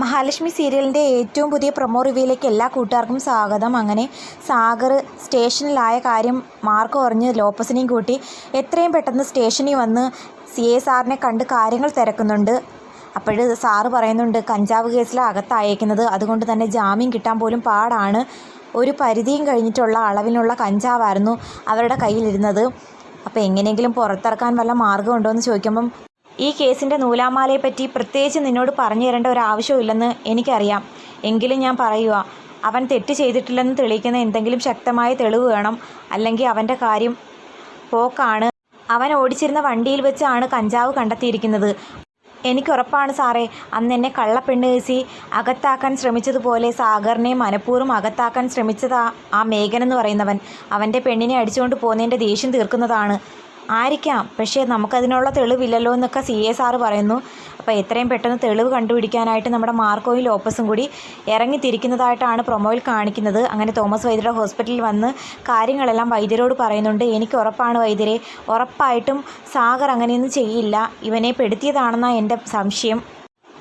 മഹാലക്ഷ്മി സീരിയലിന്റെ ഏറ്റവും പുതിയ പ്രൊമോ റിവ്യൂയിലേക്ക് എല്ലാ കൂട്ടുകാർക്കും സ്വാഗതം. അങ്ങനെ സാഗർ സ്റ്റേഷനിലായ കാര്യം മാർക്ക് പറഞ്ഞ് ലോപ്പസിനെയും കൂട്ടി എത്രയും പെട്ടെന്ന് സ്റ്റേഷനിൽ വന്ന് സി എ സാറിനെ കണ്ട് കാര്യങ്ങൾ തിരക്കുന്നുണ്ട്. അപ്പോൾ സാറ് പറയുന്നുണ്ട് കഞ്ചാവ് കേസിലാണ് അകത്തയക്കുന്നത്. അതുകൊണ്ട് തന്നെ ജാമ്യം കിട്ടാൻ പോലും പാടാണ്. ഒരു പരിധിയും കഴിഞ്ഞിട്ടുള്ള അളവിലുള്ള കഞ്ചാവായിരുന്നു അവരുടെ കയ്യിലിരുന്നത്. അപ്പോൾ എങ്ങനെയെങ്കിലും പുറത്തിറക്കാൻ വല്ല മാർഗമുണ്ടോ എന്ന് ചോദിക്കുമ്പം ഈ കേസിന്റെ നൂലാമാലയെപ്പറ്റി പ്രത്യേകിച്ച് നിന്നോട് പറഞ്ഞു തരേണ്ട ഒരു ആവശ്യമില്ലെന്ന് എനിക്കറിയാം. എങ്കിലും ഞാൻ പറയുക അവൻ തെറ്റ് ചെയ്തിട്ടില്ലെന്ന് തെളിയിക്കുന്ന എന്തെങ്കിലും ശക്തമായ തെളിവ് വേണം. അല്ലെങ്കിൽ അവന്റെ കാര്യം പോക്കാണ്. അവൻ ഓടിച്ചിരുന്ന വണ്ടിയിൽ വെച്ചാണ് കഞ്ചാവ് കണ്ടെത്തിയിരിക്കുന്നത്. എനിക്കുറപ്പാണ് സാറേ അന്ന് എന്നെ കള്ളപ്പെണ്ണ് കേസി അകത്താക്കാൻ ശ്രമിച്ചതുപോലെ സാഗറിനെ മനഃപൂർവം അകത്താക്കാൻ ശ്രമിച്ചതാ ആ മേഘൻ എന്ന് പറയുന്നവൻ. അവന്റെ പെണ്ണിനെ അടിച്ചുകൊണ്ട് പോകുന്നതിന്റെ ദേഷ്യം തീർക്കുന്നതാണ്. ആയിരിക്കാം. പക്ഷേ നമുക്കതിനുള്ള തെളിവില്ലല്ലോ എന്നൊക്കെ സി എ സാറ് പറയുന്നു. അപ്പോൾ എത്രയും പെട്ടെന്ന് തെളിവ് കണ്ടുപിടിക്കാനായിട്ട് നമ്മുടെ മാർക്കോയും ലോപ്പസും കൂടി ഇറങ്ങിത്തിരിക്കുന്നതായിട്ടാണ് പ്രൊമോയിൽ കാണിക്കുന്നത്. അങ്ങനെ തോമസ് വൈദ്യരുടെ ഹോസ്പിറ്റലിൽ വന്ന് കാര്യങ്ങളെല്ലാം വൈദ്യരോട് പറയുന്നുണ്ട്. എനിക്ക് ഉറപ്പാണ് വൈദ്യരെ. ഉറപ്പായിട്ടും സാഗർ അങ്ങനെയൊന്നും ചെയ്യില്ല. ഇവനെ പെടുത്തിയതാണെന്നാണ് എന്റെ സംശയം.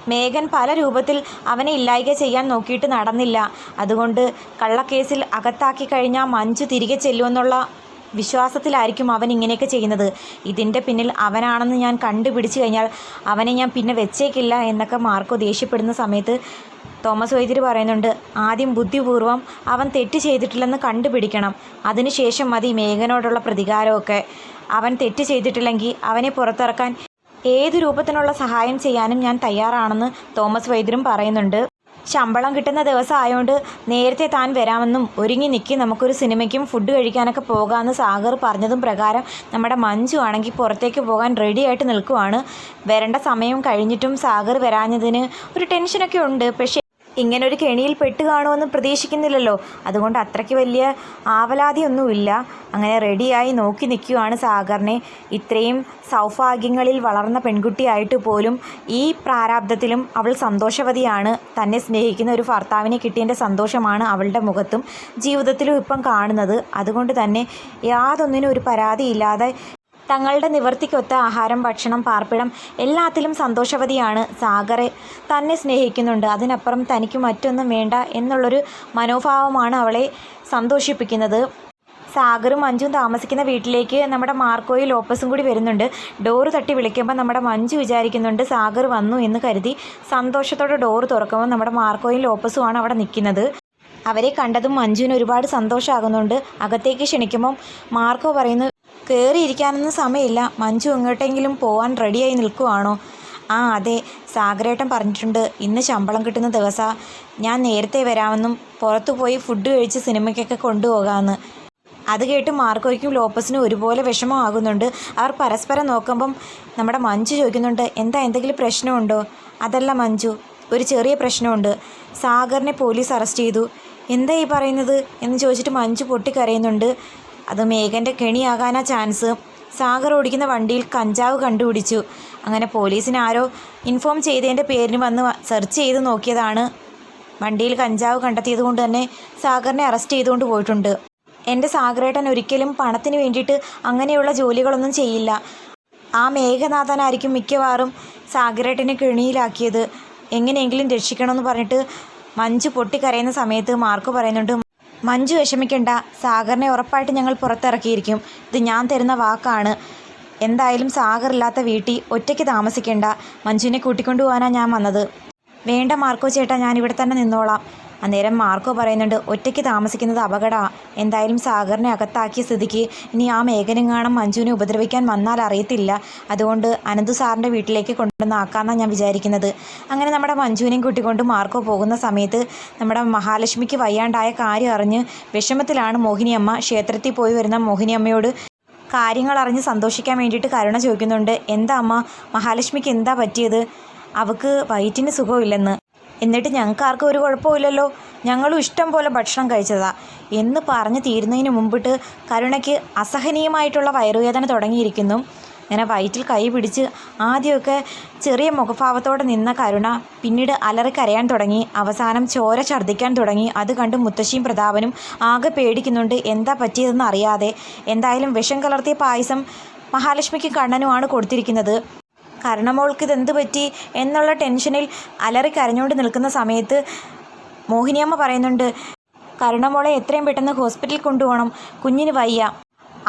മേഘൻ പല രൂപത്തിൽ അവനെ ഇല്ലായ്ക ചെയ്യാൻ നോക്കിയിട്ട് നടന്നില്ല. അതുകൊണ്ട് കള്ളക്കേസിൽ അകത്താക്കി കഴിഞ്ഞാൽ മഞ്ജു തിരികെ ചെല്ലുമെന്നുള്ള വിശ്വാസത്തിലായിരിക്കും അവൻ ഇങ്ങനെയൊക്കെ ചെയ്യുന്നത്. ഇതിന്റെ പിന്നിൽ അവനാണെന്ന് ഞാൻ കണ്ടുപിടിച്ചു കഴിഞ്ഞാൽ അവനെ ഞാൻ പിന്നെ വെച്ചേക്കില്ല എന്നൊക്കെ മാർക്കോ ദേഷ്യപ്പെടുന്ന സമയത്ത് തോമസ് വൈദ്യർ പറയുന്നുണ്ട് ആദ്യം ബുദ്ധിപൂർവം അവൻ തെറ്റ് ചെയ്തിട്ടില്ലെന്ന് കണ്ടുപിടിക്കണം. അതിനുശേഷം മതി മേഘനോടുള്ള പ്രതികാരമൊക്കെ. അവൻ തെറ്റ് ചെയ്തിട്ടില്ലെങ്കിൽ അവനെ പുറത്തിറക്കാൻ ഏത് രൂപത്തിനുള്ള സഹായം ചെയ്യാനും ഞാൻ തയ്യാറാണെന്ന് തോമസ് വൈദ്യരും പറയുന്നുണ്ട്. ശമ്പളം കിട്ടുന്ന ദിവസം ആയതുകൊണ്ട് നേരത്തെ താൻ വരാമെന്നും ഒരുങ്ങി നിൽക്കി നമുക്കൊരു സിനിമയ്ക്കും ഫുഡ് കഴിക്കാനൊക്കെ പോകാമെന്ന് സാഗർ പറഞ്ഞതും പ്രകാരം നമ്മുടെ മഞ്ജു ആണെങ്കിൽ പുറത്തേക്ക് പോകാൻ റെഡിയായിട്ട് നിൽക്കുവാണ്. വരേണ്ട സമയം കഴിഞ്ഞിട്ടും സാഗർ വരാഞ്ഞതിന് ഒരു ടെൻഷനൊക്കെ ഉണ്ട്. പക്ഷേ ഇങ്ങനെ ഒരു കെണിയിൽ പെട്ട് കാണുമെന്ന് പ്രതീക്ഷിക്കുന്നില്ലല്ലോ. അതുകൊണ്ട് അത്രയ്ക്ക് വലിയ ആവലാതിയൊന്നുമില്ല. അങ്ങനെ റെഡിയായി നോക്കി നിൽക്കുകയാണ് സാഗറിനെ. ഇത്രയും സൗഭാഗ്യങ്ങളിൽ വളർന്ന പെൺകുട്ടിയായിട്ട് പോലും ഈ പ്രാരാബ്ദത്തിലും അവൾ സന്തോഷവതിയാണ്. തന്നെ സ്നേഹിക്കുന്ന ഒരു ഭർത്താവിനെ കിട്ടിയതിന്റെ സന്തോഷമാണ് അവളുടെ മുഖത്തും ജീവിതത്തിലും ഇപ്പം കാണുന്നത്. അതുകൊണ്ട് തന്നെ യാതൊന്നിനും ഒരു പരാതിയില്ലാതെ തങ്ങളുടെ നിവർത്തിക്കൊത്ത ആഹാരം ഭക്ഷണം പാർപ്പിടം എല്ലാത്തിലും സന്തോഷവതിയാണ് സാഗറെ. തന്നെ സ്നേഹിക്കുന്നുണ്ട്. അതിനപ്പുറം തനിക്ക് മറ്റൊന്നും വേണ്ട എന്നുള്ളൊരു മനോഭാവമാണ് അവളെ സന്തോഷിപ്പിക്കുന്നത്. സാഗറും മഞ്ജുവും താമസിക്കുന്ന വീട്ടിലേക്ക് നമ്മുടെ മാർക്കോയും ലോപ്പസും കൂടി വരുന്നുണ്ട്. ഡോറ് തട്ടി വിളിക്കുമ്പോൾ നമ്മുടെ മഞ്ജു വിചാരിക്കുന്നുണ്ട് സാഗർ വന്നു എന്ന് കരുതി സന്തോഷത്തോടെ ഡോറ് തുറക്കുമ്പോൾ നമ്മുടെ മാർക്കോയും ലോപ്പസുമാണ് അവിടെ നിൽക്കുന്നത്. അവരെ കണ്ടതും മഞ്ജുവിന് ഒരുപാട് സന്തോഷമാകുന്നുണ്ട് അകത്തേക്ക് ക്ഷണിക്കുമ്പം മാർക്കോ പറയുന്നു കയറിയിരിക്കാനൊന്നും സമയമില്ല. മഞ്ജു എങ്ങോട്ടെങ്കിലും പോവാൻ റെഡിയായി നിൽക്കുവാണോ? ആ അതെ. സാഗരേട്ടൻ പറഞ്ഞിട്ടുണ്ട്. ഇന്ന് ശമ്പളം കിട്ടുന്ന ദിവസമാണ് ഞാൻ നേരത്തെ വരാമെന്നും പുറത്തു പോയി ഫുഡ് കഴിച്ച് സിനിമയ്ക്കൊക്കെ കൊണ്ടുപോകാമെന്ന് അത് കേട്ട് മാർക്കോയ്ക്കും ലോപ്പസിനും ഒരുപോലെ വിഷമമാകുന്നുണ്ട്. അവർ പരസ്പരം നോക്കുമ്പം നമ്മുടെ മഞ്ജു ചോദിക്കുന്നുണ്ട് എന്താ എന്തെങ്കിലും പ്രശ്നമുണ്ടോ? അതല്ല മഞ്ജു ഒരു ചെറിയ പ്രശ്നമുണ്ട്. സാഗറിനെ പോലീസ് അറസ്റ്റ് ചെയ്തു. എന്താ ഈ പറയുന്നത്? എന്ന് ചോദിച്ചിട്ട് മഞ്ജു പൊട്ടിക്കരയുന്നുണ്ട്. അത് മേഘന്റെ കെണിയാകാനാ ചാൻസ്. സാഗർ ഓടിക്കുന്ന വണ്ടിയിൽ കഞ്ചാവ് കണ്ടുപിടിച്ചു. അങ്ങനെ പോലീസിന് ആരോ ഇൻഫോം ചെയ്തതിന്റെ പേരിന് വന്ന് സെർച്ച് ചെയ്ത് നോക്കിയതാണ്. വണ്ടിയിൽ കഞ്ചാവ് കണ്ടെത്തിയത് കൊണ്ട് തന്നെ സാഗറിനെ അറസ്റ്റ് ചെയ്തുകൊണ്ട് പോയിട്ടുണ്ട്. എന്റെ സാഗരേട്ടൻ ഒരിക്കലും പണത്തിന് വേണ്ടിയിട്ട് അങ്ങനെയുള്ള ജോലികളൊന്നും ചെയ്യില്ല. ആ മേഘനാഥനായിരിക്കും മിക്കവാറും സാഗരേട്ടനെ കെണിയിലാക്കിയത്. എങ്ങനെയെങ്കിലും രക്ഷിക്കണമെന്ന് പറഞ്ഞിട്ട് മഞ്ജു പൊട്ടിക്കരയുന്ന സമയത്ത് മാർക്ക് പറയുന്നുണ്ട് മഞ്ജു വിഷമിക്കണ്ട. സാഗറിനെ ഉറപ്പായിട്ട് ഞങ്ങൾ പുറത്തിറക്കിയിരിക്കും. ഇത് ഞാൻ തരുന്ന വാക്കാണ്. എന്തായാലും സാഗർ ഇല്ലാത്ത വീട്ടിൽ ഒറ്റയ്ക്ക് താമസിക്കേണ്ട. മഞ്ജുവിനെ കൂട്ടിക്കൊണ്ടു പോകാനാണ് ഞാൻ വന്നത്. വേണ്ട മാർക്കോ ചേട്ടാ ഞാൻ ഇവിടെ തന്നെ നിന്നോളാം. അന്നേരം മാർക്കോ പറയുന്നുണ്ട് ഒറ്റയ്ക്ക് താമസിക്കുന്നത് അപകട. എന്തായാലും സാഗറിനെ അകത്താക്കിയ സ്ഥിതിക്ക് ഇനി ആ മേഘനെങ്ങാണം മഞ്ജുവിനെ ഉപദ്രവിക്കാൻ വന്നാൽ അറിയത്തില്ല. അതുകൊണ്ട് അനന്തു സാറിന്റെ വീട്ടിലേക്ക് കൊണ്ടുവന്ന് ആക്കാമെന്നാണ് ഞാൻ വിചാരിക്കുന്നത്. അങ്ങനെ നമ്മുടെ മഞ്ജുവിനെയും കൂട്ടിക്കൊണ്ട് മാർക്കോ പോകുന്ന സമയത്ത് നമ്മുടെ മഹാലക്ഷ്മിക്ക് വയ്യാണ്ടായ കാര്യം അറിഞ്ഞ് വിഷമത്തിലാണ് മോഹിനിയമ്മ ക്ഷേത്രത്തിൽ പോയി വരുന്ന മോഹിനിയമ്മയോട് കാര്യങ്ങൾ അറിഞ്ഞ് സന്തോഷിക്കാൻ വേണ്ടിയിട്ട് കരുണ ചോദിക്കുന്നുണ്ട് എന്താ അമ്മ? മഹാലക്ഷ്മിക്ക് എന്താ പറ്റിയത്? അവൾക്ക് വയറ്റിന് സുഖമില്ലെന്ന്. എന്നിട്ട് ഞങ്ങൾക്ക് ആർക്കും ഒരു കുഴപ്പമില്ലല്ലോ. ഞങ്ങളും ഇഷ്ടം പോലെ ഭക്ഷണം കഴിച്ചതാ. എന്ന് പറഞ്ഞ് തീരുന്നതിന് മുമ്പിട്ട് കരുണയ്ക്ക് അസഹനീയമായിട്ടുള്ള വയറുവേദന തുടങ്ങിയിരിക്കുന്നു. ഇങ്ങനെ വയറ്റിൽ കൈ പിടിച്ച് ആദ്യമൊക്കെ ചെറിയ മുഖഭാവത്തോടെ നിന്ന കരുണ പിന്നീട് അലറി കരയാൻ തുടങ്ങി. അവസാനം ചോര ഛർദ്ദിക്കാൻ തുടങ്ങി. അത് കണ്ട് മുത്തശ്ശിയും പ്രതാപനും ആകെ പേടിക്കുന്നുണ്ട്. എന്താ പറ്റിയതെന്ന് അറിയാതെ. എന്തായാലും വിഷം കലർത്തിയ പായസം മഹാലക്ഷ്മിക്ക് കണ്ണനുമാണ് കൊടുത്തിരിക്കുന്നത്. കരുണമോൾക്ക് ഇതെന്ത് പറ്റി എന്നുള്ള ടെൻഷനിൽ അലറി കരഞ്ഞുകൊണ്ട് നിൽക്കുന്ന സമയത്ത് മോഹിനിയമ്മ പറയുന്നുണ്ട് കരുണമോളെ എത്രയും പെട്ടെന്ന് ഹോസ്പിറ്റലിൽ കൊണ്ടുപോകണം. കുഞ്ഞിന് വയ്യ.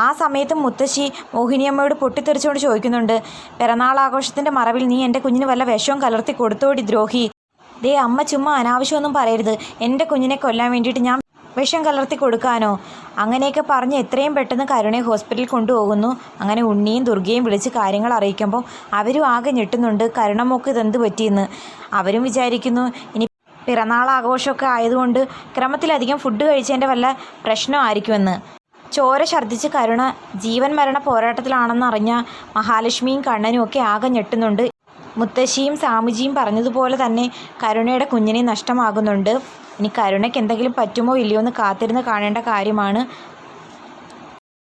ആ സമയത്ത് മുത്തശ്ശി മോഹിനിയമ്മയോട് പൊട്ടിത്തെറിച്ചുകൊണ്ട് ചോദിക്കുന്നുണ്ട് പിറന്നാൾ ആഘോഷത്തിന്റെ മറവിൽ നീ എന്റെ കുഞ്ഞിന് വല്ല വിഷവും കലർത്തി കൊടുത്തോടി ദ്രോഹി. ദേ അമ്മ ചുമ്മാ അനാവശ്യമൊന്നും പറയരുത്. എന്റെ കുഞ്ഞിനെ കൊല്ലാൻ വേണ്ടിയിട്ട് ഞാൻ വിഷം കലർത്തി കൊടുക്കാനോ? അങ്ങനെയൊക്കെ പറഞ്ഞ് എത്രയും പെട്ടെന്ന് കരുണയെ ഹോസ്പിറ്റലിൽ കൊണ്ടുപോകുന്നു. അങ്ങനെ ഉണ്ണിയും ദുർഗയും വിളിച്ച് കാര്യങ്ങൾ അറിയിക്കുമ്പോൾ അവരും ആകെ ഞെട്ടുന്നുണ്ട്. കരുണമോക്ക് ഇതെന്ത് പറ്റിയെന്ന്? അവരും വിചാരിക്കുന്നു ഇനി പിറന്നാൾ ആഘോഷമൊക്കെ ആയതുകൊണ്ട് ക്രമത്തിലധികം ഫുഡ് കഴിച്ചതിന്റെ വല്ല പ്രശ്നമായിരിക്കുമെന്ന്. ചോര ഛർദ്ദിച്ച് കരുണ ജീവൻ മരണ പോരാട്ടത്തിലാണെന്ന് അറിഞ്ഞ മഹാലക്ഷ്മിയും കണ്ണനും ഒക്കെ ആകെ ഞെട്ടുന്നുണ്ട്. മുത്തശ്ശിയും സാമുജിയും പറഞ്ഞതുപോലെ തന്നെ കരുണയുടെ കുഞ്ഞിനെ നഷ്ടമാകുന്നുണ്ട്. ഇനി കരുണയ്ക്ക് എന്തെങ്കിലും പറ്റുമോ ഇല്ലയോ എന്ന് കാത്തിരുന്ന് കാണേണ്ട കാര്യമാണ്